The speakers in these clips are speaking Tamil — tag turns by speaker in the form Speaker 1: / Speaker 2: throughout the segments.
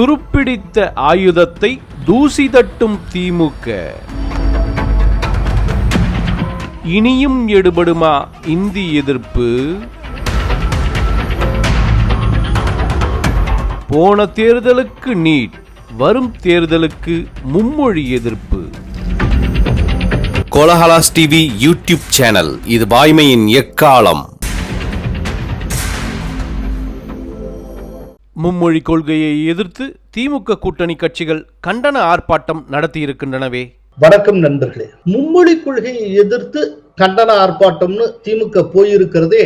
Speaker 1: துருப்பிடித்த ஆயுதத்தை தூசி தட்டும் திமுக இனியும் எடுபடுமா இந்தி எதிர்ப்பு? போன தேர்தலுக்கு நீட் வரும் தேர்தலுக்கு மும்மொழி எதிர்ப்பு.
Speaker 2: கோலஹலாஸ் டிவி யூடியூப் சேனல் இது வாய்மையின் எக்காலம்?
Speaker 1: மும்மொழி கொள்கையை எதிர்த்து திமுக கூட்டணி கட்சிகள் கண்டன ஆர்ப்பாட்டம் நடத்தியிருக்கின்றனவே.
Speaker 3: வணக்கம் நண்பர்களே. மும்மொழி கொள்கையை எதிர்த்து கண்டன ஆர்ப்பாட்டம்னு திமுக போயிருக்கிறதே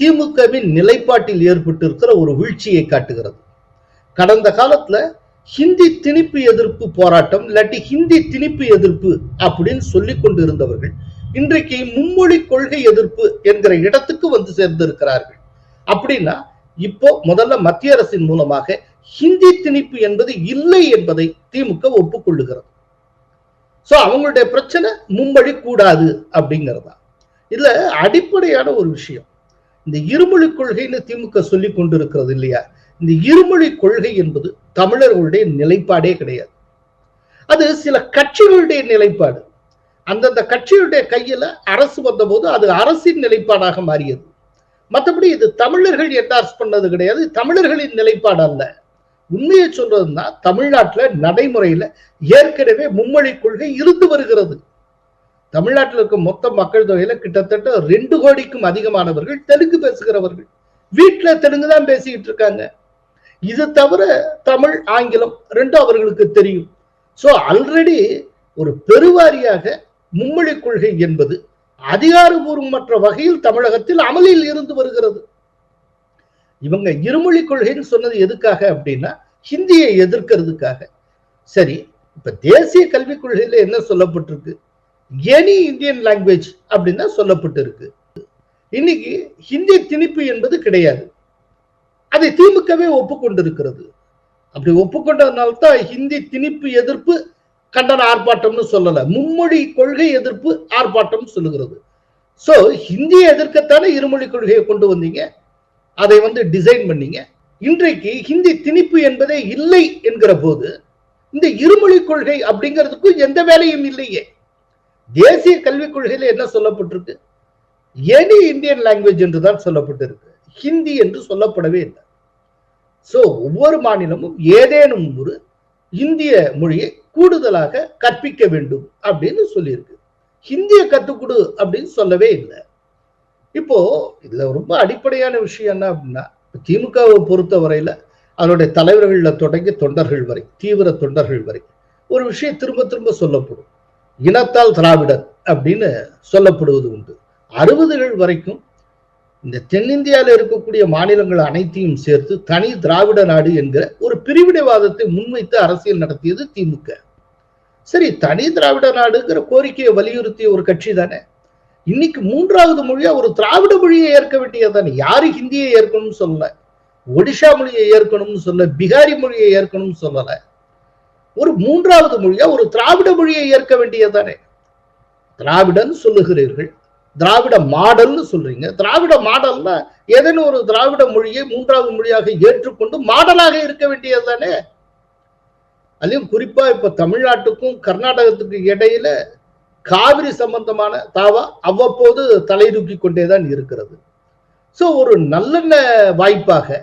Speaker 3: திமுகவின் நிலைப்பாட்டில் ஏற்பட்டிருக்கிற ஒரு வீழ்ச்சியை காட்டுகிறது. கடந்த காலத்துல ஹிந்தி திணிப்பு எதிர்ப்பு போராட்டம் இல்லாட்டி ஹிந்தி திணிப்பு எதிர்ப்பு அப்படின்னு சொல்லி கொண்டு இருந்தவர்கள் இன்றைக்கு மும்மொழி கொள்கை எதிர்ப்பு என்கிற இடத்துக்கு வந்து சேர்ந்திருக்கிறார்கள். அப்படின்னா இப்போ முதல்ல மத்திய அரசின் மூலமாக ஹிந்தி திணிப்பு என்பது இல்லை என்பதை திமுக ஒப்புக்கொள்ளுகிறது. சோ அவங்களுடைய பிரச்சனை மும்மொழி கூடாது அப்படிங்கிறதா? இதுல அடிப்படையான ஒரு விஷயம். இந்த இருமொழி கொள்கைன்னு திமுக சொல்லி கொண்டிருக்கிறது இல்லையா? இந்த இருமொழி கொள்கை என்பது தமிழர்களுடைய நிலைப்பாடே கிடையாது. அது சில கட்சிகளுடைய நிலைப்பாடு. அந்தந்த கட்சியுடைய கையில அரசு வந்தபோது அது அரசின் நிலைப்பாடாக மாறியது. மற்றபடி இது தமிழர்கள் என்டார்ஸ் பண்ணது கிடையாது. தமிழர்களின் நிலைப்பாடு அல்ல. உண்மையை சொல்றதுன்னா தமிழ்நாட்டில் நடைமுறையில ஏற்கனவே மும்மொழி கொள்கை இருந்து வருகிறது. தமிழ்நாட்டில் இருக்க மொத்த மக்கள் தொகையில கிட்டத்தட்ட ரெண்டு கோடிக்கும் அதிகமானவர்கள் தெலுங்கு பேசுகிறவர்கள். வீட்டில் தெலுங்கு தான் பேசிக்கிட்டு இருக்காங்க. இது தவிர தமிழ் ஆங்கிலம் ரெண்டும் அவர்களுக்கு தெரியும். ஸோ ஆல்ரெடி ஒரு பெருவாரியாக மும்மொழி கொள்கை என்பது அதிகாரபூர்வமற்ற வகையில் தமிழகத்தில் அமலில் இருந்து வருகிறது. இவங்க இருமொழி கொள்கைன்னு சொன்னது எதுக்காக அப்படின்னா ஹிந்தியை எதிர்க்கிறதுக்காக. சரி இப்ப தேசிய கல்விக் கொள்கையில என்ன சொல்லப்பட்டிருக்கு? எனி இந்தியன் லாங்குவேஜ் அப்படின்னு சொல்லப்பட்டு சொல்லப்பட்டிருக்கு. இன்னைக்கு ஹிந்தி திணிப்பு என்பது கிடையாது. அதை திமுகவே ஒப்புக்கொண்டிருக்கிறது. அப்படி ஒப்புக்கொண்டதுனால்தான் ஹிந்தி திணிப்பு எதிர்ப்பு கண்டன ஆர்ப்பாட்டம்னு சொல்லல. மும்மொழி கொள்கை எதிர்ப்பு ஆர்ப்பாட்டம் சொல்லுகிறது. ஸோ ஹிந்தியை எதிர்க்கத்தானே இருமொழி கொள்கையை கொண்டு வந்தீங்க? அதை வந்து டிசைன் பண்ணீங்க. இன்றைக்கு ஹிந்தி திணிப்பு என்பதே இல்லை என்கிற போது இந்த இருமொழி கொள்கை அப்படிங்கிறதுக்கும் எந்த வேலையும் இல்லையே. தேசிய கல்விக் கொள்கையில என்ன சொல்லப்பட்டிருக்கு? எனி இந்தியன் லாங்குவேஜ் என்று தான் சொல்லப்பட்டிருக்கு. ஹிந்தி என்று சொல்லப்படவே இல்லை. ஸோ ஒவ்வொரு மாநிலமும் ஏதேனும் ஒரு இந்திய மொழியை கூடுதலாக கற்பிக்க வேண்டும் அப்படின்னு சொல்லியிருக்கு. ஹிந்திய கத்துக்கொடு அப்படின்னு சொல்லவே இல்லை. இப்போ இதுல ரொம்ப அடிப்படையான விஷயம் என்ன அப்படின்னா திமுகவை பொறுத்த வரையில அதனுடைய தலைவர்கள்ல தொடங்கி தொண்டர்கள் வரை தீவிர தொண்டர்கள் வரை ஒரு விஷயம் திரும்ப திரும்ப சொல்லப்படும். இனத்தால் திராவிடர் அப்படின்னு சொல்லப்படுவது உண்டு. அறுபதுகள் வரைக்கும் இந்த தென்னிந்தியாவில் இருக்கக்கூடிய மாநிலங்கள் அனைத்தையும் சேர்த்து தனி திராவிட நாடு என்கிற ஒரு பிரிவினைவாதத்தை முன்வைத்து அரசியல் நடத்தியது திமுக. சரி தனி திராவிட நாடுங்கிற கோரிக்கையை வலியுறுத்திய ஒரு கட்சி தானே. இன்னைக்கு மூன்றாவது மொழியா ஒரு திராவிட மொழியை ஏற்க வேண்டியது தானே. யாரு ஹிந்தியை ஏற்கணும்னு சொல்லல ஒடிஷா மொழியை ஏற்கணும்னு சொல்ல பிகாரி மொழியை ஏற்கணும்னு சொல்லல. ஒரு மூன்றாவது மொழியா ஒரு திராவிட மொழியை ஏற்க வேண்டியதானே திராவிடன் சொல்லுகிறீர்கள் திராவிட மாடல்னு சொல்றீங்க. திராவிட மாடல்னா ஏதேனும் ஒரு திராவிட மொழியை மூன்றாவது மொழியாக ஏற்றுக்கொண்டு மாடலாக இருக்க வேண்டியது தானே. அதுலயும் குறிப்பா இப்ப தமிழ்நாட்டுக்கும் கர்நாடகத்துக்கு இடையில காவிரி சம்பந்தமான தாவா அவ்வப்போது தலை தூக்கி கொண்டேதான் இருக்கிறது. ஸோ ஒரு நல்லெண்ண வாய்ப்பாக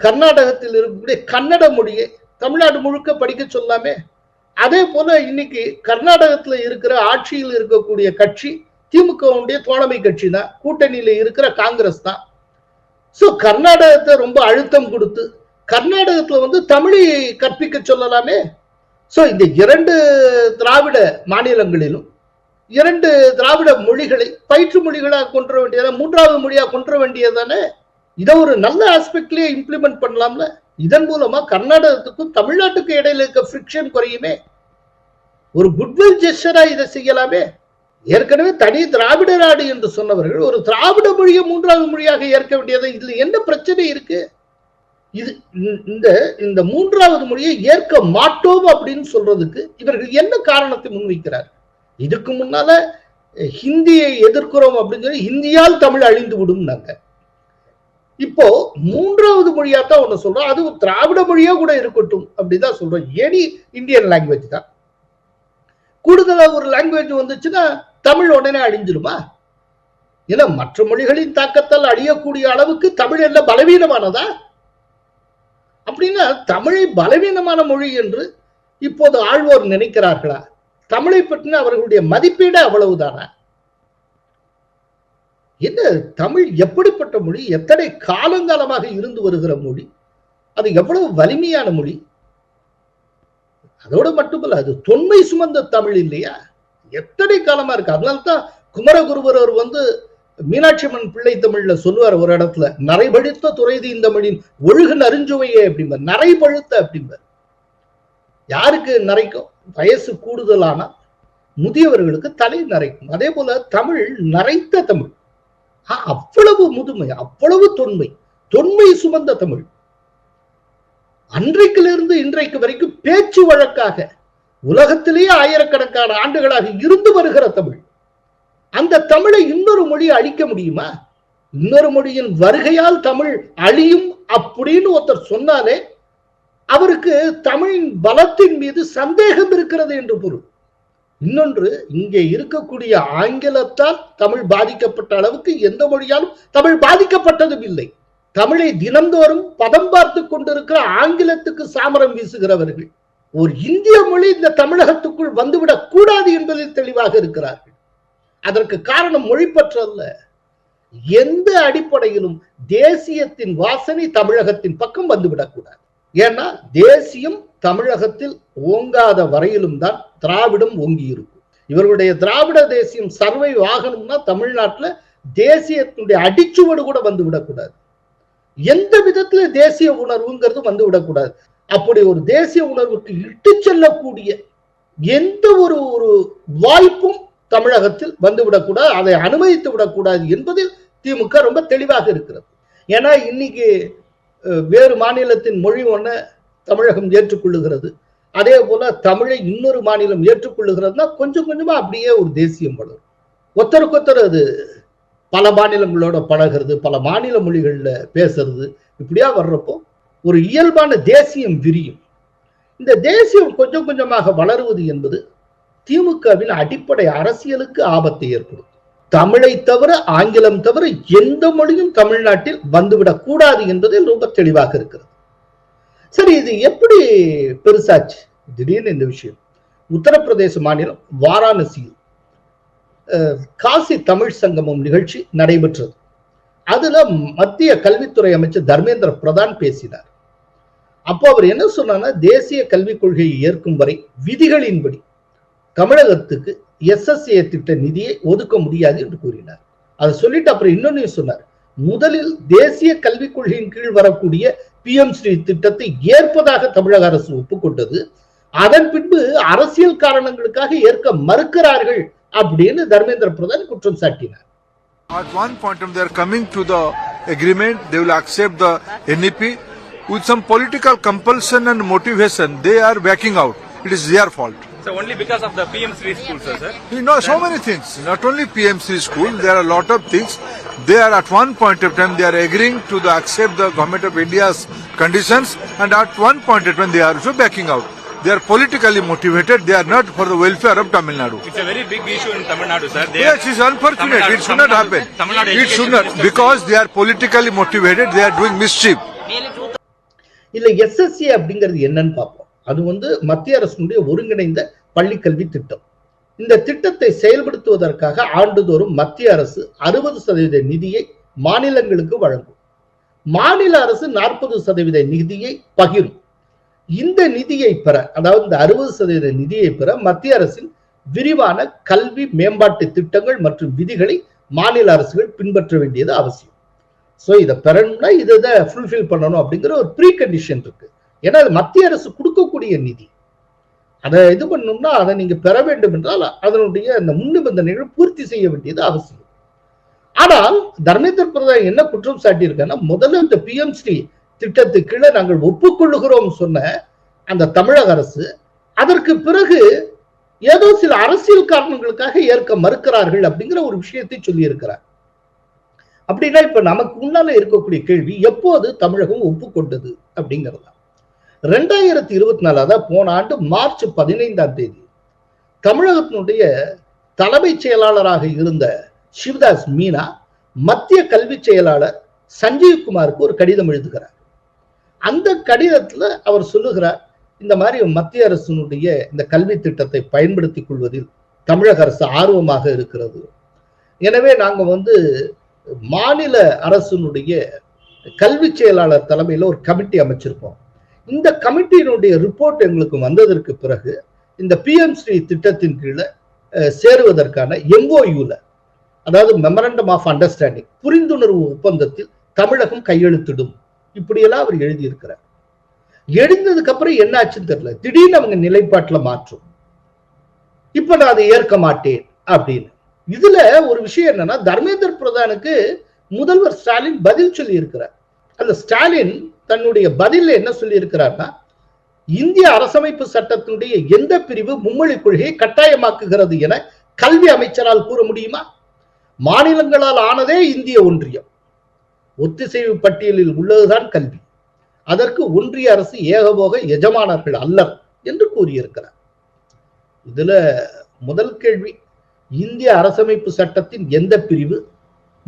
Speaker 3: கர்நாடகத்தில் இருக்கக்கூடிய கன்னட மொழியை தமிழ்நாடு முழுக்க படிக்க சொல்லாமே அதே போல இன்னைக்கு கர்நாடகத்துல இருக்கிற ஆட்சியில் இருக்கக்கூடிய கட்சி திமுகவுடைய தோழமை கட்சி தான் கூட்டணியில இருக்கிற காங்கிரஸ் தான். ஸோ கர்நாடகத்தை ரொம்ப அழுத்தம் கொடுத்து கர்நாடகத்துல வந்து தமிழை கற்பிக்க சொல்லலாமே. ஸோ இந்த இரண்டு திராவிட மாநிலங்களிலும் இரண்டு திராவிட மொழிகளை பயிற்று மொழிகளாக கொண்டு வேண்டியதான மூன்றாவது மொழியாக கொண்டு வேண்டியதானே இதை ஒரு நல்ல ஆஸ்பெக்ட்லயே இம்ப்ளிமெண்ட் பண்ணலாம்ல? இதன் மூலமா கர்நாடகத்துக்கும் தமிழ்நாட்டுக்கும் இடையில இருக்க ஃப்ரிக்ஷன் குறையுமே. ஒரு குட்வில் ஜெஸ்டரா இதை செய்யலாமே. ஏற்கனவே தனி திராவிட நாடு என்று சொன்னவர்கள் ஒரு திராவிட மொழியை மூன்றாவது மொழியாக ஏற்க வேண்டியது இதுல என்ன பிரச்சனை இருக்கு? இது இந்த இந்த மூன்றாவது மொழியை ஏற்க மாட்டோம் அப்படின்னு சொல்றதுக்கு இவர்கள் என்ன காரணத்தை முன்வைக்கிறார்? இதுக்கு முன்னால ஹிந்தியை எதிர்க்கிறோம் அப்படின்னு சொல்லி ஹிந்தியால் தமிழ் அழிந்து விடும் நாங்க இப்போ மூன்றாவது மொழியா தான் ஒண்ணு சொல்றோம். அதுவும் திராவிட மொழியா கூட இருக்கட்டும் அப்படிதான் சொல்றோம். எனி இந்தியன் லாங்குவேஜ் தான். கூடுதலா ஒரு லாங்குவேஜ் வந்துச்சுன்னா தமிழ் உடனே அழிஞ்சிருமா? ஏன்னா மற்ற மொழிகளின் தாக்கத்தால் அழியக்கூடிய அளவுக்கு தமிழ் என்ன பலவீனமானதா? அப்படின்னா தமிழை பலவீனமான மொழி என்று இப்போது ஆழ்வோர் நினைக்கிறார்களா? தமிழை பற்றின அவர்களுடைய மதிப்பீடு அவ்வளவுதானா? என்ன தமிழ் எப்படிப்பட்ட மொழி? எத்தனை காலங்காலமாக இருந்து வருகிற மொழி? அது எவ்வளவு வலிமையான மொழி? அதோடு மட்டுமல்ல அது தொன்மை சுமந்த தமிழ் இல்லையா? எத்தனை காலமா இருக்கு? அதனால்தான் குமரகுருபரர் வந்து மீனாட்சி அம்மன் பிள்ளை தமிழ்ல சொல்லுவார் ஒரு இடத்துல நரைபழுத்த துறைதி இந்த மொழியின் ஒழுகு நறுஞ்சுவையே அப்படிம்பார். நரைபழுத்த அப்படிம்பார். யாருக்கு நரைக்கும்? வயசு கூடுதலானா முதியவர்களுக்கு தலை நரைக்கும். அதே போல தமிழ் நரைத்த தமிழ். அவ்வளவு முதுமை அவ்வளவு தொன்மை தொன்மை சுமந்த தமிழ். அன்றைக்கிலிருந்து இன்றைக்கு வரைக்கும் பேச்சு வழக்காக உலகத்திலேயே ஆயிரக்கணக்கான ஆண்டுகளாக இருந்து வருகிற தமிழ். அந்த தமிழை இன்னொரு மொழி அழிக்க முடியுமா? இன்னொரு மொழியின் வருகையால் தமிழ் அழியும் அப்படின்னு ஒருத்தர் சொன்னாலே அவருக்கு தமிழின் பலத்தின் மீது சந்தேகம் இருக்கிறது என்று பொருள். இன்னொன்று இங்கே இருக்கக்கூடிய ஆங்கிலத்தால் தமிழ் பாதிக்கப்பட்ட அளவுக்கு எந்த மொழியாலும் தமிழ் பாதிக்கப்பட்டதும் இல்லை. தமிழை தினந்தோறும் பதம் பார்த்து கொண்டிருக்கிற ஆங்கிலத்துக்கு சாமரம் வீசுகிறவர்கள். ஒரு இந்திய மொழி இந்த தமிழகத்துக்குள் வந்துவிடக் கூடாது என்பதில் தெளிவாக இருக்கிறார்கள். அதற்கு காரணம் மொழிப்பற்று அல்ல எந்த அடிப்படையிலும் தேசியத்தின் வாசனை தமிழகத்தின் பக்கம் வந்துவிடக்கூடாது. ஏன்னா தேசியம் தமிழகத்தில் ஓங்காத வரையிலும் தான் திராவிடம் ஓங்கி இருக்கும் இவர்களுடைய திராவிட தேசியம் சர்வை வாகனம்னா தமிழ்நாட்டுல தேசியத்தினுடைய அடிச்சுவடு கூட வந்து விடக்கூடாது எந்த விதத்துல தேசிய உணர்வுங்கிறது வந்து விடக்கூடாது அப்படி ஒரு தேசிய உணர்வுக்கு இட்டு செல்லக்கூடிய எந்த ஒரு ஒரு வாய்ப்பும் தமிழகத்தில் வந்துவிடக்கூடாது அதை அனுமதித்து விடக்கூடாது என்பதில் திமுக ரொம்ப தெளிவாக இருக்கிறது. ஏன்னா இன்னைக்கு வேறு மாநிலத்தின் மொழி ஒன்று தமிழகம் ஏற்றுக்கொள்ளுகிறது. அதே போல தமிழை இன்னொரு மாநிலம் ஏற்றுக்கொள்ளுகிறதுனா கொஞ்சம் கொஞ்சமா அப்படியே ஒரு தேசியம் வளரும். ஒத்தருக்கொத்தர் அது பல மாநிலங்களோட பழகிறது பல மாநில மொழிகளில் பேசுறது இப்படியா வர்றப்போ ஒரு இயல்பான தேசியம் விரியும். இந்த தேசியம் கொஞ்சம் கொஞ்சமாக வளருவது என்பது திமுகவின் அடிப்படை அரசியலுக்கு ஆபத்தை ஏற்படும். தமிழை தவிர ஆங்கிலம் தவிர எந்த மொழியும் தமிழ்நாட்டில் வந்துவிடக் கூடாது என்பதில் ரொம்ப தெளிவாக இருக்கிறது. சரி இது எப்படி பெருசாச்சு? திடீர்னு இந்த விஷயம். உத்தரப்பிரதேச மாநிலம் வாராணசியில் அஹ், காசி தமிழ் சங்கமம் நிகழ்ச்சி நடைபெற்றது. அதுல மத்திய கல்வித்துறை அமைச்சர் தர்மேந்திர பிரதான் பேசினார். அப்போ அவர் என்ன சொன்னார்னா தேசிய கல்விக் கொள்கையை ஏற்கும் வரை விதிகளின்படி தமிழகத்துக்கு எஸ்எஸ்ஏ திட்ட நிதியை ஒதுக்க முடியாது என்று கூறினார் அதை சொல்லிட்டு அப்புறம் இன்னொன்னு சொன்னார் முதலில் தேசிய கல்விக் கொள்கையின் கீழ் வரக்கூடிய பி எம் ஸ்ரீ திட்டத்தை ஏற்பதாக தமிழக அரசு ஒப்புக்கொண்டது அதன் பின்பு அரசியல் காரணங்களுக்காக ஏற்க மறுக்கிறார்கள் அப்படின்னு தர்மேந்திர பிரதான் குற்றம் சாட்டினார்
Speaker 4: At one point, they are coming to the agreement, they will accept the NEP. With some political compulsion and motivation, they are backing out. It is their fault.
Speaker 5: So only because of the PM Sri school, sir, sir.
Speaker 4: You know, so many things. Not only PMC school, there are a lot of things. They are at one point of time, they are agreeing to the accept the government of India's conditions, and at one point of time, they are also backing out. They are politically motivated. They are not for the welfare of Tamil Nadu.
Speaker 5: It's a very big issue in Tamil Nadu, sir. They
Speaker 4: Yes, it's unfortunate.
Speaker 5: Tamil Nadu-
Speaker 4: It should not
Speaker 5: Tamil
Speaker 4: happen.
Speaker 5: Nadu- Tamil Nadu
Speaker 4: It should
Speaker 5: education
Speaker 4: not
Speaker 5: minister-
Speaker 4: because they are politically motivated. They are doing mischief.
Speaker 3: இல்ல எஸ்எஸ்சி அப்படிங்கிறது என்னன்னு பார்ப்போம் அது வந்து மத்திய அரசினுடைய ஒருங்கிணைந்த பள்ளி கல்வி திட்டம். இந்த திட்டத்தை செயல்படுத்துவதற்காக ஆண்டுதோறும் மத்திய அரசு அறுபது சதவீத நிதியை மாநிலங்களுக்கு வழங்கும். மாநில அரசு நாற்பது சதவீத நிதியை பகிரும். இந்த நிதியை பெற அதாவது இந்த அறுபது சதவீத நிதியை பெற மத்திய அரசின் விரிவான கல்வி மேம்பாட்டு திட்டங்கள் மற்றும் விதிகளை மாநில அரசுகள் பின்பற்ற வேண்டியது அவசியம். ஸோ இதை பெறணும்னா இதை இதை ஃபுல்ஃபில் பண்ணணும் அப்படிங்கிற ஒரு ப்ரீ கண்டிஷன் இருக்கு. ஏன்னா அது மத்திய அரசு கொடுக்கக்கூடிய நிதி. அதை இது பண்ணணும்னா அதை நீங்க பெற வேண்டும் என்றால் அதனுடைய அந்த முன்னிபந்தனைகள் பூர்த்தி செய்ய வேண்டியது அவசியம். ஆனால் தர்மேந்திர பிரதான் என்ன குற்றம் சாட்டியிருக்காங்கன்னா முதல்ல இந்த பிஎம் ஸ்ரீ திட்டத்துக்கு கீழே நாங்கள் ஒப்புக்கொள்ளுகிறோம் சொன்ன அந்த தமிழக அரசு அதற்கு பிறகு ஏதோ சில அரசியல் காரணங்களுக்காக ஏற்க மறுக்கிறார்கள் அப்படிங்கிற ஒரு விஷயத்தை சொல்லியிருக்கிறார். அப்படின்னா இப்ப நமக்கு முன்னால இருக்கக்கூடிய கேள்வி எப்போது தமிழகம் ஒப்புக்கொண்டது அப்படிங்கிறதா? ரெண்டாயிரத்தி இருபத்தி நாலு அதாவது போன ஆண்டு மார்ச் பதினைந்தாம் தேதி தமிழகத்தினுடைய தலைமைச் செயலாளராக இருந்த சிவதாஸ் மீனா மத்திய கல்வி செயலாளர் சஞ்சீவ்குமாருக்கு ஒரு கடிதம் எழுதுகிறார். அந்த கடிதத்துல அவர் சொல்லுகிறார் இந்த மாதிரி மத்திய அரசினுடைய இந்த கல்வி திட்டத்தை பயன்படுத்திக் கொள்வதில் தமிழக அரசு ஆர்வமாக இருக்கிறது. எனவே நாங்க வந்து மாநில அரசினுடைய கல்வி செயலாளர் தலைமையில ஒரு கமிட்டி அமைச்சிருக்கோம். இந்த கமிட்டியினுடைய ரிப்போர்ட் எங்களுக்கு வந்ததற்கு பிறகு இந்த பிஎம்ஸ்ரீ திட்டத்தின் கீழே சேருவதற்கான எம்ஓயூல அதாவது மெமரண்டம் ஆஃப் அண்டர்ஸ்டாண்டிங் புரிந்துணர்வு ஒப்பந்தத்தில் தமிழகம் கையெழுத்திடும். இப்படியெல்லாம் அவர் எழுதியிருக்கிறார். எழுந்ததுக்கு அப்புறம் என்ன ஆச்சுன்னு தெரியல. திடீர்னு அவங்க நிலைப்பாட்டுல மாற்றும். இப்ப நான் அதை ஏற்க மாட்டேன் அப்படின்னு. இதுல ஒரு விஷயம் என்னன்னா தர்மேந்திர பிரதானுக்கு முதல்வர் ஸ்டாலின் பதில் சொல்லி இருக்கிறார் அந்த ஸ்டாலின் தன்னுடைய பதில என்ன சொல்லி இருக்கிறார்னா இந்திய அரசமைப்பு சட்டத்தினுடைய எந்த பிரிவு மும்மொழி கொள்கையை கட்டாயமாக்குகிறது என கல்வி அமைச்சரால் கூற முடியுமா? மாநிலங்களால் ஆனதே இந்திய ஒன்றியம். ஒத்திசைவு பட்டியலில் உள்ளதுதான் கல்வி. அதற்கு ஒன்றிய அரசு ஏகபோக எஜமானர்கள் அல்லர் என்று கூறியிருக்கிறார். இதுல முதல் கேள்வி இந்திய அரசமைப்பு சட்டத்தின் எந்த பிரிவு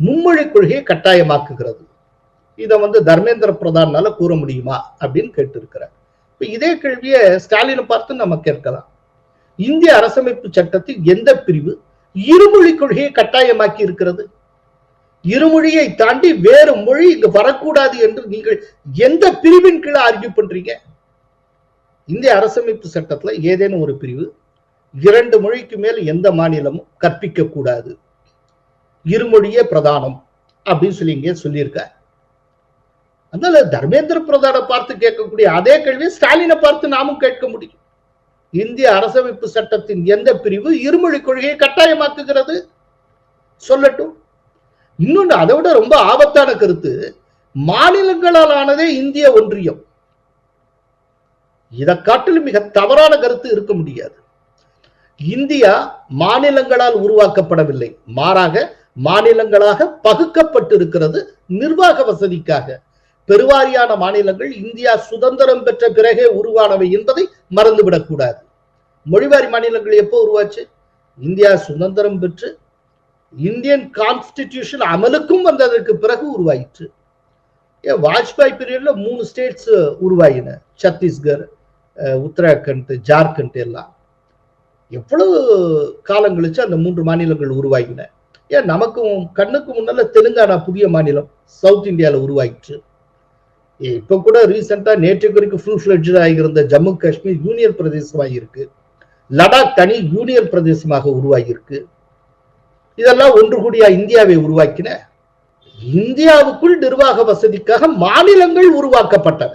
Speaker 3: மும்மொழி கொள்கையை கட்டாயமாக்குகிறது? இதை வந்து தர்மேந்திர பிரதானால கூற முடியுமா அப்படின்னு கேட்டிருக்கிறார். இப்ப இதே கேள்வியை ஸ்டாலினை பார்த்து நம்ம கேட்கலாம். இந்திய அரசமைப்பு சட்டத்தின் எந்த பிரிவு இருமொழி கொள்கையை கட்டாயமாக்கி இருக்கிறது? இருமொழியை தாண்டி வேறு மொழி இங்கு வரக்கூடாது என்று நீங்கள் எந்த பிரிவின் கீழே ஆர்கியூ பண்றீங்க? இந்திய அரசமைப்பு சட்டத்துல ஏதேனும் ஒரு பிரிவு இரண்டு மொழிக்கு மேல் எந்த மாநிலமும் கற்பிக்க கூடாது இருமொழியே பிரதானம் அப்படின்னு சொல்லி இங்கே சொல்லியிருக்கார். அதனால தர்மேந்திர பிரதான பார்த்து கேட்கக்கூடிய அதே கேள்வியை ஸ்டாலினை பார்த்து நாமும் கேட்க முடியும். இந்திய அரசமைப்பு சட்டத்தின் எந்த பிரிவு இருமொழி கொள்கையை கட்டாயமாக்குகிறது? சொல்லட்டும். இன்னொன்று அதை விட ரொம்ப ஆபத்தான கருத்து மாநிலங்களால் ஆனதே இந்திய ஒன்றியம். இதை காட்டிலும் மிக தவறான கருத்து இருக்க முடியாது. இந்தியா மாநிலங்களால் உருவாக்கப்படவில்லை. மாறாக மாநிலங்களாக பகுக்கப்பட்டிருக்கிறது நிர்வாக வசதிக்காக. பெருவாரியான மாநிலங்கள் இந்தியா சுதந்திரம் பெற்ற பிறகே உருவானவை என்பதை மறந்துவிடக்கூடாது. மொழிவாரி மாநிலங்கள் எப்போ உருவாச்சு? இந்தியா சுதந்திரம் பெற்று இந்தியன் கான்ஸ்டிடியூஷன் அமலுக்கும் வந்ததற்கு பிறகு உருவாயிற்று. ஏன் வாஜ்பாய் பீரியட்ல மூணு ஸ்டேட்ஸ் உருவாயின. சத்தீஸ்கர் உத்தராகண்ட் ஜார்க்கண்ட் எல்லாம். எவ்வளவு காலம் கழிச்சு அந்த மூன்று மாநிலங்கள் உருவாகின ஏன் நமக்கும் கண்ணுக்கு முன்னால தெலுங்கானா புதிய மாநிலம் சவுத் இந்தியால உருவாயிற்று. இப்ப கூட ரீசெண்டா நேற்றைக்கு வரைக்கும் ஃபுல் ஃபிளட்ஜாக இருந்த ஜம்மு காஷ்மீர் யூனியன் பிரதேசமாக இருக்கு. லடாக் தனி யூனியன் பிரதேசமாக உருவாகியிருக்கு. இதெல்லாம் ஒன்று கூடிய இந்தியாவை உருவாக்கின. இந்தியாவுக்குள் நிர்வாக வசதிக்காக மாநிலங்கள் உருவாக்கப்பட்டன.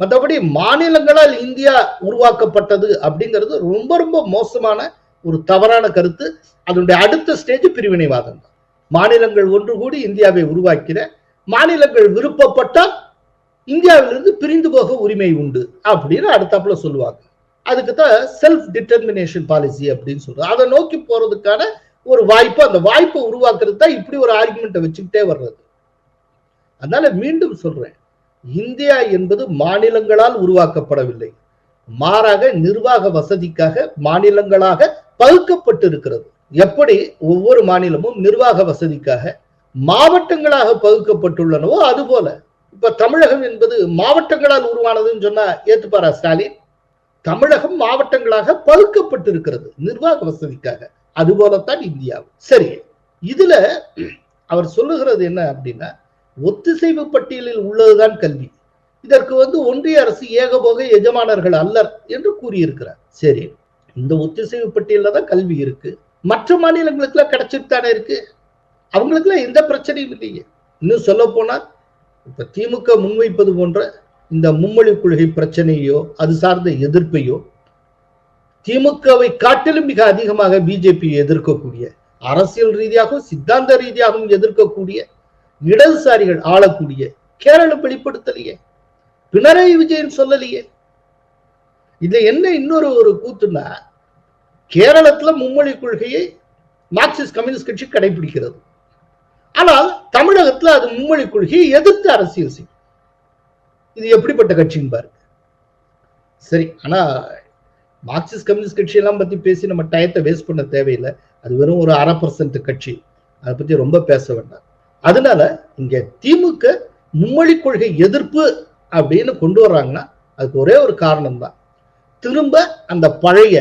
Speaker 3: மற்றபடி மாநிலங்களால் இந்தியா உருவாக்கப்பட்டது அப்படிங்கிறது ரொம்ப ரொம்ப மோசமான ஒரு தவறான கருத்து. அதனுடைய அடுத்த ஸ்டேஜ் பிரிவினைவாதம் தான். மாநிலங்கள் ஒன்று கூடி இந்தியாவை உருவாக்கின. மாநிலங்கள் விருப்பப்பட்டால் இந்தியாவிலிருந்து பிரிந்து போக உரிமை உண்டு அப்படின்னு அடுத்தாப்புல சொல்லுவாங்க. அதுக்கு தான் செல்ஃப் டிட்டர்மினேஷன் பாலிசி அப்படின்னு சொல்றது அதை நோக்கி போறதுக்கான ஒரு வாய்ப்பு அந்த வாய்ப்பை உருவாக்குறது தான் இப்படி ஒரு ஆர்குமெண்ட்டை வச்சுக்கிட்டே வர்றது. அதனால மீண்டும் சொல்றேன். இந்தியா என்பது மாநிலங்களால் உருவாக்கப்படவில்லை. மாறாக நிர்வாக வசதிக்காக மாநிலங்களாக பகுக்கப்பட்டு இருக்கிறது எப்படி? ஒவ்வொரு மாநிலமும் நிர்வாக வசதிக்காக மாவட்டங்களாக பகுக்கப்பட்டுள்ளனவோ அதுபோல. இப்ப தமிழகம் என்பது மாவட்டங்களால் உருவானதுன்னு சொன்னா ஏத்துப்பாரா ஸ்டாலின்? தமிழகம் மாவட்டங்களாக பகுக்கப்பட்டிருக்கிறது நிர்வாக வசதிக்காக. அதுபோலத்தான் இந்தியாவும். சரி இதுல அவர் சொல்லுகிறது என்ன அப்படின்னா ஒத்திசைவு பட்டியலில் உள்ளதுதான் கல்வி. இதற்கு வந்து ஒன்றிய அரசு ஏகபோக எஜமானர்கள் அல்லர் என்று கூறியிருக்கிறார். சரி இந்த ஒத்திசைவு பட்டியலில் தான் கல்வி இருக்கு. மற்ற மாநிலங்களுக்குலாம் கிடைச்சிட்டு தானே இருக்கு? அவங்களுக்குலாம் எந்த பிரச்சனையும் இல்லையே. இன்னும் சொல்ல போனா இப்ப திமுக முன்வைப்பது போன்ற இந்த மும்மொழி கொள்கை பிரச்சனையோ அது சார்ந்த எதிர்ப்பையோ திமுகவை காட்டிலும் மிக அதிகமாக பிஜேபி எதிர்க்கக்கூடிய அரசியல் ரீதியாகவும் சித்தாந்த ரீதியாகவும் எதிர்க்கக்கூடிய இடதுசாரிகள் ஆளக்கூடிய கேரளம் வெளிப்படுத்தலையே பினராயி விஜயன் சொல்லலையே. இதுல என்ன இன்னொரு ஒரு கூத்துன்னா கேரளத்துல மும்மொழி கொள்கையை மார்க்சிஸ்ட் கம்யூனிஸ்ட் கட்சி கடைபிடிக்கிறது. ஆனால் தமிழகத்துல அது மும்மொழி கொள்கையை எதிர்த்து அரசியல் செய்யும். இது எப்படிப்பட்ட கட்சின்னு பாருங்க. சரி ஆனா மார்க்சிஸ்ட் கம்யூனிஸ்ட் கட்சி எல்லாம் பத்தி பேசி நம்ம டயத்தை வேஸ்ட் பண்ண தேவையில்லை. அது வெறும் ஒரு அரை பர்சன்ட் கட்சி. அதை பத்தி ரொம்ப பேச வேண்டாம். அதனால இங்க திமுக மும்மொழி கொள்கை எதிர்ப்பு அப்படின்னு கொண்டு வர்றாங்கன்னா அதுக்கு ஒரே ஒரு காரணம் தான் திரும்ப அந்த பழைய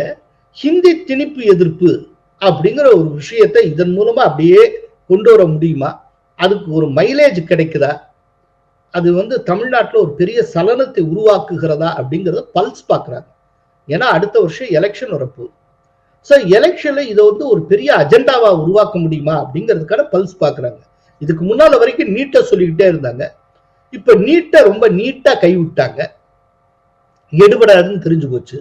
Speaker 3: ஹிந்தி திணிப்பு எதிர்ப்பு அப்படிங்கிற ஒரு விஷயத்தை இதன் மூலமா அப்படியே கொண்டு வர முடியுமா? அதுக்கு ஒரு மைலேஜ் கிடைக்குதா? அது வந்து தமிழ்நாட்டில் ஒரு பெரிய சலனத்தை உருவாக்குகிறதா அப்படிங்கிறத பல்ஸ் பார்க்குறாங்க. ஏன்னா அடுத்த வருஷம் எலெக்ஷன் வரப்போகுது. ஸோ எலெக்ஷன்ல இதை வந்து ஒரு பெரிய அஜெண்டாவாக உருவாக்க முடியுமா அப்படிங்கிறதுக்கான பல்ஸ் பார்க்குறாங்க. இதுக்கு முன்னால் வரைக்கும் நீட்டை சொல்லிக்கிட்டே இருந்தாங்க. இப்போ நீட்டை ரொம்ப நீட்டாக கைவிட்டாங்க. எடுபடாதுன்னு தெரிஞ்சு போச்சு.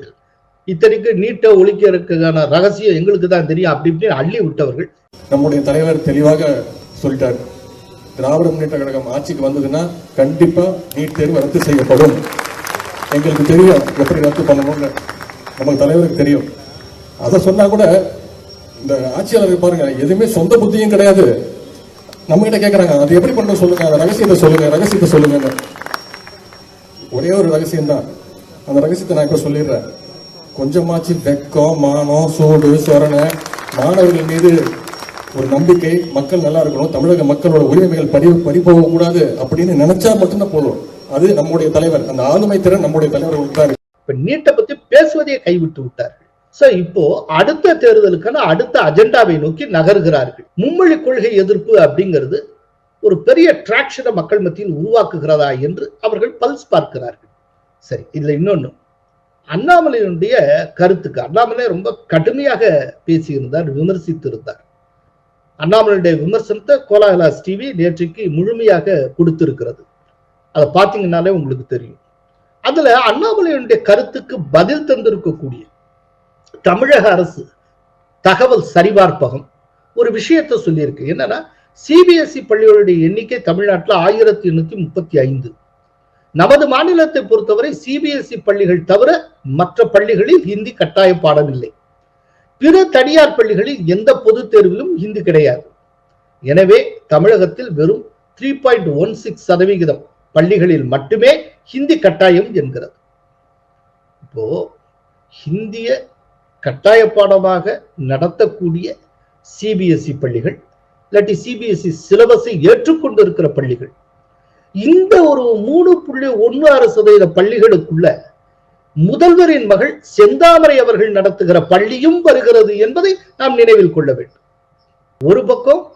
Speaker 3: இத்தனைக்கு நீட்டை ஒழிக்கிறதுக்கான ரகசியம் எங்களுக்கு தான் தெரியும். அப்படி இப்படின்னு அள்ளி விட்டவர்கள்.
Speaker 6: நம்முடைய தலைவர் தெளிவாக சொல்லிட்டார். திராவிட முன்னேற்ற கழகம் ஆட்சிக்கு வந்ததுன்னா கண்டிப்பா நீட் தேர்வு ரத்து செய்யப்படும். எங்களுக்கு தெரியும் எப்படி ரத்து பண்ணணும்னு. நமக்கு தலைவருக்கு தெரியும். அதை சொன்னா கூட இந்த ஆட்சியாளர்கள் பாருங்க எதுவுமே சொந்த புத்தியும் கிடையாது. நம்ம கிட்ட கேட்கறாங்க அது எப்படி பண்ண சொல்லுங்க அந்த ரகசியத்தை சொல்லுங்க ரகசியத்தை சொல்லுங்க ஒரே ஒரு ரகசியம் தான் அந்த ரகசியத்தை நான் இப்ப சொல்லிடுறேன். கொஞ்சமாச்சு வெக்கம் மானம் சூடு சொரணை. மாணவர்கள் மீது ஒரு நம்பிக்கை மக்கள் நல்லா இருக்கணும் தமிழக மக்களோட உரிமைகள் படி படி போக கூடாது அப்படின்னு நினைச்சா மட்டும்தான் போதும். அது நம்முடைய தலைவர் அந்த ஆளுமை திறன் நம்முடைய தலைவர் தான்
Speaker 3: இப்ப நீட்டை பத்தி பேசுவதையே கைவிட்டு விட்டார்கள் சார் இப்போ அடுத்த தேர்தலுக்கான அடுத்த அஜெண்டாவை நோக்கி நகர்கிறார்கள். மும்மொழி கொள்கை எதிர்ப்பு அப்படிங்கிறது ஒரு பெரிய டிராக்ஷனை மக்கள் மத்தியில் உருவாக்குகிறதா என்று அவர்கள் பல்ஸ் பார்க்கிறார்கள். சரி இதுல இன்னொன்னு. அண்ணாமலையினுடைய கருத்துக்கு அண்ணாமலை ரொம்ப கடுமையாக பேசியிருந்தார் விமர்சித்திருந்தார். அண்ணாமலையுடைய விமர்சனத்தை கோலாகலாஸ் டிவி நேற்றைக்கு முழுமையாக கொடுத்திருக்கிறது. அதை பார்த்தீங்கன்னாலே உங்களுக்கு தெரியும். அதுல அண்ணாமலையினுடைய கருத்துக்கு பதில் தந்திருக்கக்கூடிய தமிழக அரசு தகவல் சரிபார்ப்பகம் ஒரு விஷயத்தை சொல்லியிருக்கு. என்னன்னா சிபிஎஸ்இ பள்ளிகளுடைய எண்ணிக்கை தமிழ்நாட்டில் ஆயிரத்தி எண்ணூத்தி முப்பத்தி ஐந்து. நமது மாநிலத்தை பொறுத்தவரை சிபிஎஸ்இ பள்ளிகள் தவிர மற்ற பள்ளிகளில் ஹிந்தி கட்டாய பாடம் இல்லை பிற தனியார் பள்ளிகளில் எந்த பொதுத் தேர்விலும் ஹிந்தி கிடையாது. எனவே தமிழகத்தில் வெறும் த்ரீ பாயிண்ட் ஒன் சிக்ஸ் சதவிகிதம் பள்ளிகளில் மட்டுமே ஹிந்தி கட்டாயம் என்கிறது. இப்போ ஹிந்திய கட்டாய பாடமாக நடத்தக்கூடிய சிபிஎஸ்இ பள்ளிகள் இல்லாட்டி சிபிஎஸ்இ சிலபஸை ஏற்றுக்கொண்டிருக்கிற பள்ளிகள் இந்த ஒரு மூணு புள்ளி ஒன்னு ஆறு சதவீத பள்ளிகளுக்குள்ள முதல்வரின் மகள் செந்தாமரை அவர்கள் நடத்துகிற பள்ளியும் வருகிறது என்பதை நாம் நினைவில் கொள்ள வேண்டும். ஒரு பக்கம்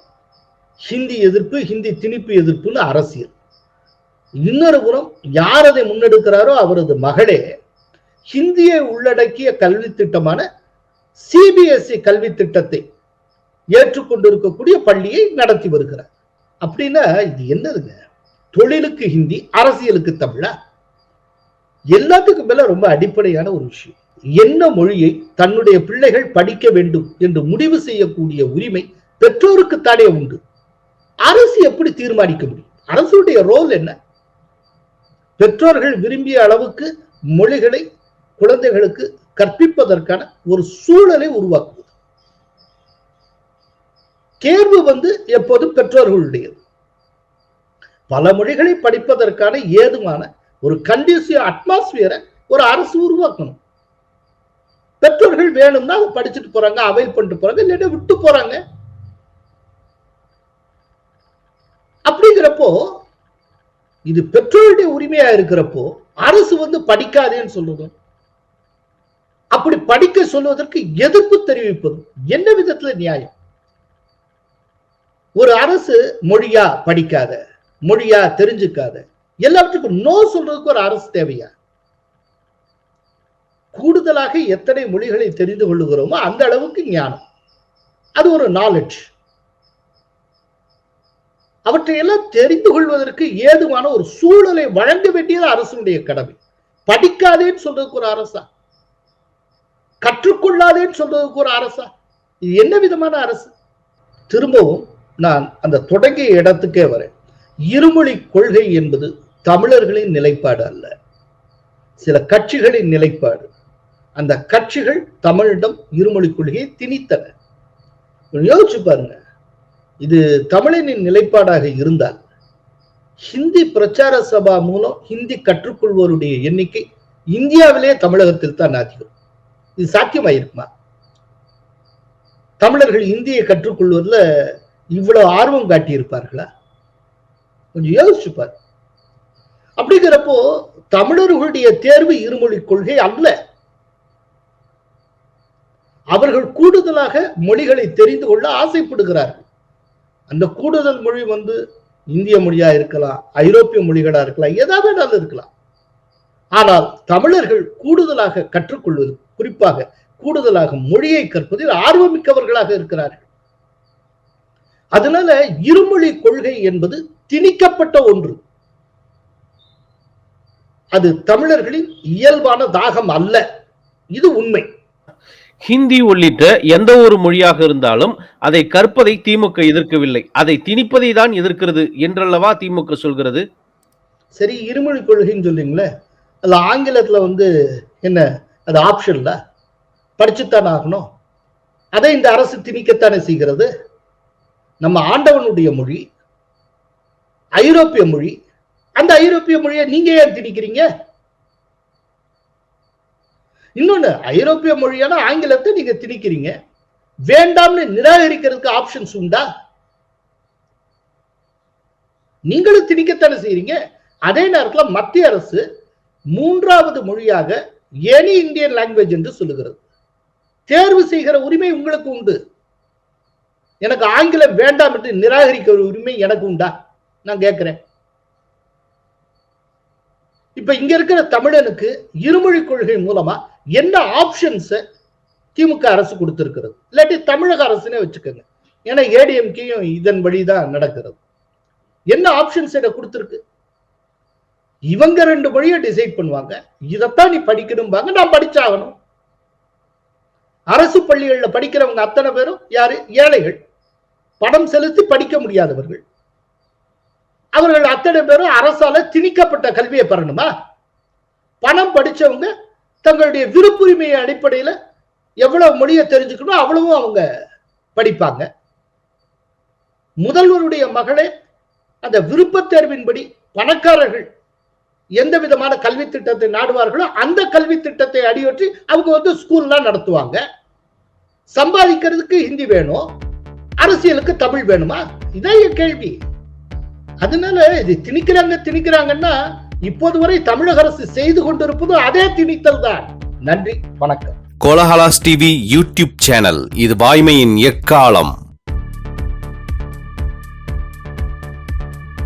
Speaker 3: ஹிந்தி எதிர்ப்பு ஹிந்தி திணிப்பு எதிர்ப்புன்னு அரசியல். இன்னொரு புறம் யார் அதை முன்னெடுக்கிறாரோ அவரது மகளே ஹிந்தியை உள்ளடக்கிய கல்வி திட்டமான சிபிஎஸ்இ கல்வி திட்டத்தை ஏற்றுக்கொண்டிருக்கக்கூடிய பள்ளியை நடத்தி வருகிறார். அப்படின்னா இது என்னதுங்க? தொழிலுக்கு ஹிந்தி அரசியலுக்கு தமிழா? எல்லாத்துக்கும் மேல ரொம்ப அடிப்படையான ஒரு விஷயம். என்ன மொழியை தன்னுடைய பிள்ளைகள் படிக்க வேண்டும் என்று முடிவு செய்யக்கூடிய உரிமை பெற்றோருக்கு தானே உண்டு. அரசு எப்படி தீர்மானிக்க முடியும்? அரசுடைய ரோல் என்ன? பெற்றோர்கள் விரும்பிய அளவுக்கு மொழிகளை குழந்தைகளுக்கு கற்பிப்பதற்கான ஒரு சூழலை உருவாக்குவது. தேர்வு வந்து எப்போதும் பெற்றோர்களுடையது. பல மொழிகளை படிப்பதற்கான ஏதுவான ஒரு கண்டிசிவ் அட்மாஸ்பியரை ஒரு அரசு உருவாக்கணும். பெற்றோர்கள் வேணும்னா அதை படிச்சுட்டு போறாங்க அவைல் பண்ணிட்டு போறாங்க இல்லாட்டி விட்டு போறாங்க. அப்படிங்கிறப்போ இது பெற்றோருடைய உரிமையா இருக்கிறப்போ அரசு வந்து படிக்காதேன்னு சொல்றதும் அப்படி படிக்க சொல்வதற்கு எதிர்ப்பு தெரிவிப்பதும் என்ன விதத்துல நியாயம்? ஒரு அரசு மொழியா படிக்காத மொழியா தெரிஞ்சுக்காத. எல்லாவற்றுக்கும் நோ சொல்றதுக்கு ஒரு அரசு தேவையா? கூடுதலாக எத்தனை மொழிகளை தெரிந்து கொள்ளுகிறோமோ அந்த அளவுக்கு ஞானம். அது ஒரு நாலேஜ் அவற்றையெல்லாம் தெரிந்து கொள்வதற்கு ஏதுவான ஒரு சூழலை வழங்க வேண்டியது அரசுடைய கடமை. படிக்காதேன்னு சொல்றதுக்கு ஒரு அரசா? கற்றுக்கொள்ளாதேன்னு சொல்றதுக்கு ஒரு அரசா? இது என்ன விதமான அரசு? திரும்பவும் நான் அந்த தொடங்கிய இடத்துக்கே வரேன். இருமொழி கொள்கை என்பது தமிழர்களின் நிலைப்பாடு அல்ல. சில கட்சிகளின் நிலைப்பாடு. அந்த கட்சிகள் தமிழிடம் இருமொழி கொள்கையை திணித்தன. யோசிச்சு பாருங்க. இது தமிழனின் நிலைப்பாடாக இருந்தால் ஹிந்தி பிரச்சார சபா மூலம் ஹிந்தி கற்றுக்கொள்வோருடைய எண்ணிக்கை இந்தியாவிலே தமிழகத்தில் தான் அதிகம். இது சாத்தியமாயிருக்குமா? தமிழர்கள் இந்தியை கற்றுக்கொள்வதில் இவ்வளவு ஆர்வம் காட்டியிருப்பார்களா? கொஞ்சம் யோசிச்சுப்பார் அப்படிங்கிறப்போ தமிழர்களுடைய தேர்வு இருமொழி கொள்கை அல்ல. அவர்கள் கூடுதலாக மொழிகளை தெரிந்து கொள்ள ஆசைப்படுகிறார்கள். அந்த கூடுதல் மொழி வந்து இந்திய மொழியா இருக்கலாம் ஐரோப்பிய மொழிகளா இருக்கலாம் ஏதாவது வேணாலும் இருக்கலாம். ஆனால் தமிழர்கள் கூடுதலாக கற்றுக்கொள்வது குறிப்பாக கூடுதலாக மொழியை கற்பதில் ஆர்வமிக்கவர்களாக இருக்கிறார்கள். அதனால இருமொழி கொள்கை என்பது திணிக்கப்பட்ட ஒன்று. அது தமிழர்களின் இயல்பான தாகம் அல்ல. இது உண்மை.
Speaker 1: ஹிந்தி உள்ளிட்ட எந்த ஒரு மொழியாக இருந்தாலும் அதை கற்பதை திமுக எதிர்க்கவில்லை. அதை திணிப்பதை தான் எதிர்க்கிறது என்றல்லவா திமுக சொல்கிறது?
Speaker 3: சரி இருமொழி கொள்கைன்னு சொல்றீங்களே. அதுல ஆங்கிலத்துல வந்து என்ன அது ஆப்ஷன்ல படிச்சுத்தான் ஆகணும். அதை இந்த அரசு திணிக்கத்தானே செய்கிறது? நம்ம ஆண்டவனுடைய மொழி ஐரோப்பிய மொழி. அந்த ஐரோப்பிய மொழியை நீங்க ஏன் திணிக்கிறீங்க? இன்னொன்னு ஐரோப்பிய மொழியான ஆங்கிலத்தை நீங்க திணிக்கிறீங்க. வேண்டாம்னு நிராகரிக்கிறதுக்கு ஆப்ஷன்ஸ் உண்டா? நீங்களும் திணிக்கத்தானே செய்யறீங்க அதே நேரத்தில் மத்திய அரசு மூன்றாவது மொழியாக எனி இந்தியன் லாங்குவேஜ் என்று சொல்லுகிறது. தேர்வு செய்கிற உரிமை உங்களுக்கு உண்டு. எனக்கு ஆங்கிலம் வேண்டாம் என்று நிராகரிக்க ஒரு உரிமை எனக்கு உண்டா? நான் கேட்கிறேன். இப்ப இங்க இருக்கிற தமிழனுக்கு இருமொழி கொள்கை மூலமா என்ன ஆப்ஷன்ஸ் திமுக அரசு கொடுத்திருக்கிறது? இல்லாட்டி தமிழக அரசுனே வச்சுக்கோங்க. ஏன்னா ஏடிஎம்கேயும் இதன் வழிதான் நடக்கிறது. என்ன ஆப்ஷன்ஸ் இதை கொடுத்துருக்கு? இவங்க ரெண்டு மொழியை டிசைட் பண்ணுவாங்க. இதைத்தான் நீ படிக்கணும்பாங்க. நான் படிச்சாகணும். அரசு பள்ளிகளில் படிக்கிறவங்க அத்தனை பேரும் யாரு? ஏழைகள். பணம் செலுத்தி படிக்க முடியாதவர்கள். அவர்கள் அத்தனை பேரும் அரசால திணிக்கப்பட்ட கல்வியை பெறணுமா? பணம் படிச்சவங்க தங்களுடைய விருப்புரிமையை அடிப்படையில் எவ்வளவு மொழியை தெரிஞ்சுக்கணும் அவ்வளவும் அவங்க படிப்பாங்க. முதல்வருடைய மகளே அந்த விருப்பத் தேர்வின்படி பணக்காரர்கள் எந்த விதமான கல்வி திட்டத்தை நாடுவார்களோ அந்த கல்வி திட்டத்தை அடியொற்றி அவங்க வந்து ஸ்கூல்லாம் நடத்துவாங்க. சம்பாதிக்கிறதுக்கு ஹிந்தி வேணும். அரசியலுக்கு தமிழ் வேணுமா? இதான் என் கேள்வி. அதனால இது திணிக்கிறாங்க திணிக்கிறாங்கன்னா இப்போது வரை தமிழக அரசு செய்து கொண்டிருப்பது அதே திணித்தல் தான். நன்றி வணக்கம்.
Speaker 2: கோலஹலாஸ் டிவி யூடியூப் சேனல் இது வாய்மையின் எக்காலம்.